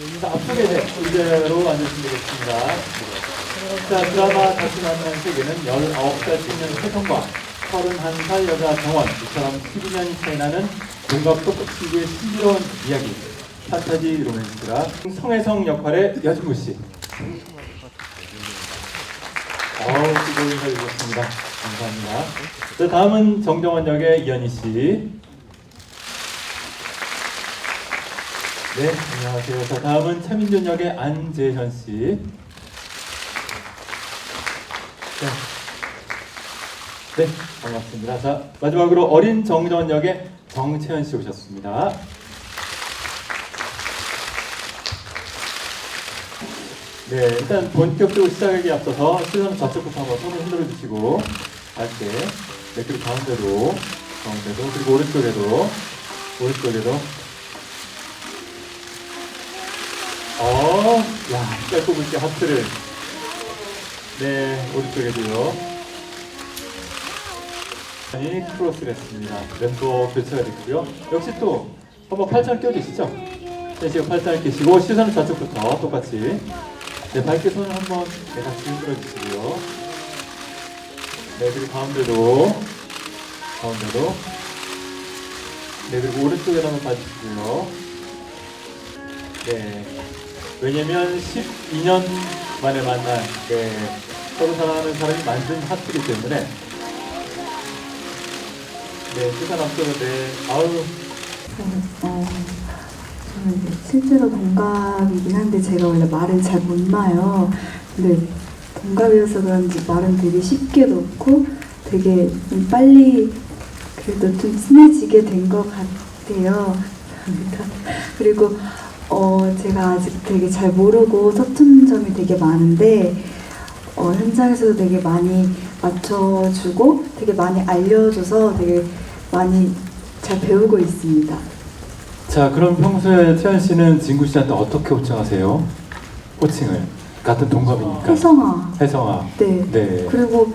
자, 앞쪽에 네, 의자로 앉으시면 되겠습니다. 자, 드라마 다시 만난 세계는 19살 청년 혜성과 31살 여자 정원, 이처럼 12년이 차이 나는 동갑도 껍질의 신비로운 이야기. 판타지 로맨스라 성혜성 역할의 여진구 씨. 어우, 수고 인사드리셨습니다. 감사합니다. 자, 다음은 정정원 역의 이현희 씨. 네, 안녕하세요. 자, 다음은 차민준 역의 안재현 씨. 네. 네, 반갑습니다. 자, 마지막으로 어린 정정원 역의 정채연 씨 오셨습니다. 네, 일단 본격적으로 시작하기 앞서서 시선 좌측부터 한번 손을 흔들어 주시고 밝게 네, 그리고 가운데로 가운데도 그리고 오른쪽에도 오른쪽에도 어, 야, 짧고 굵게 하트를 네, 오른쪽에도요 아니 크로스를 했습니다 멤버 교체가 됐고요 역시 또 한번 팔짱 껴주시죠 네, 지금 팔짱 끼시고 시선은 좌측부터 똑같이 네, 밝게 손을 한번 네, 같이 흔들어 주시고요. 네, 그리고 가운데도, 가운데도. 네, 그리고 오른쪽에도 한번 봐주시고요. 네. 왜냐면 12년 만에 만난, 네, 서로 사랑하는 사람이 만든 하트이기 때문에, 네, 시선 앞서는, 네, 아우, 어, 저는 실제로 동갑이긴 한데 제가 원래 말을 잘못 놔요. 근데 동갑이어서 그런지 말은 되게 쉽게 놓고 되게 좀 빨리 그래도 좀 친해지게 된 것 같아요. 그리고 어, 제가 아직 되게 잘 모르고 서툰 점이 되게 많은데 어, 현장에서도 되게 많이 맞춰주고 되게 많이 알려줘서 되게 많이 잘 배우고 있습니다. 자, 그럼 평소에 태연 씨는 진구 씨한테 어떻게 호칭하세요? 호칭을 같은 동갑이니까. 혜성아. 혜성아. 네. 네. 그리고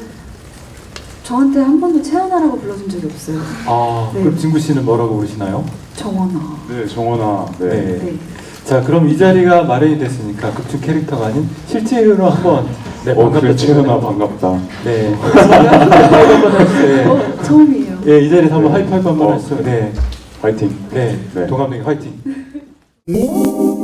저한테 한 번도 채연아라고 불러준 적이 없어요. 아, 네. 그럼 진구 씨는 뭐라고 부르시나요? 정원아. 네, 정원아. 네. 네. 네. 자, 그럼 이 자리가 마련이 됐으니까 극중 캐릭터가 아닌 실제로 한번 네, 어, 그래, 채연아 반갑다. 네. 하시죠. 어, 처음이에요. 예, 이 자리에서 한번 하이파이브 한번 어. 하시죠. 네. 화이팅. 네. 네. 동갑내기 화이팅.